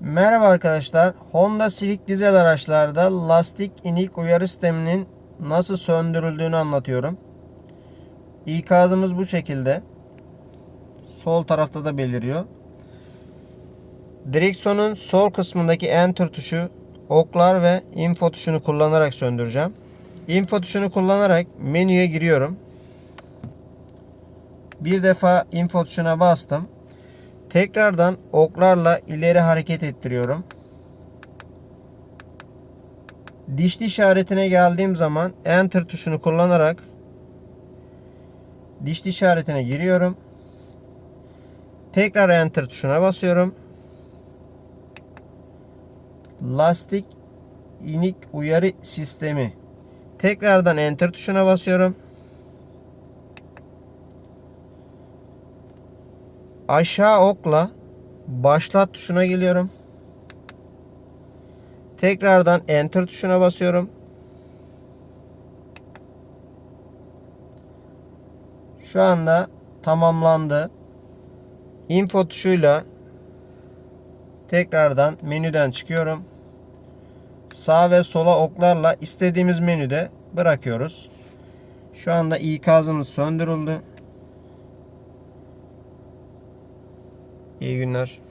Merhaba arkadaşlar. Honda Civic dizel araçlarda lastik inik uyarı sisteminin nasıl söndürüldüğünü anlatıyorum. İkazımız bu şekilde. Sol tarafta da beliriyor. Direksiyonun sol kısmındaki enter tuşu, oklar ve info tuşunu kullanarak söndüreceğim. Info tuşunu kullanarak menüye giriyorum. Bir defa info tuşuna bastım. Tekrardan oklarla ileri hareket ettiriyorum. Dişli işaretine geldiğim zaman enter tuşunu kullanarak dişli işaretine giriyorum. Tekrar enter tuşuna basıyorum. Lastik inik uyarı sistemi. Tekrardan enter tuşuna basıyorum. Aşağı okla başlat tuşuna geliyorum. Tekrardan enter tuşuna basıyorum. Şu anda tamamlandı. Info tuşuyla tekrardan menüden çıkıyorum. Sağ ve sola oklarla istediğimiz menüde bırakıyoruz. Şu anda ikazımız söndürüldü. İyi günler.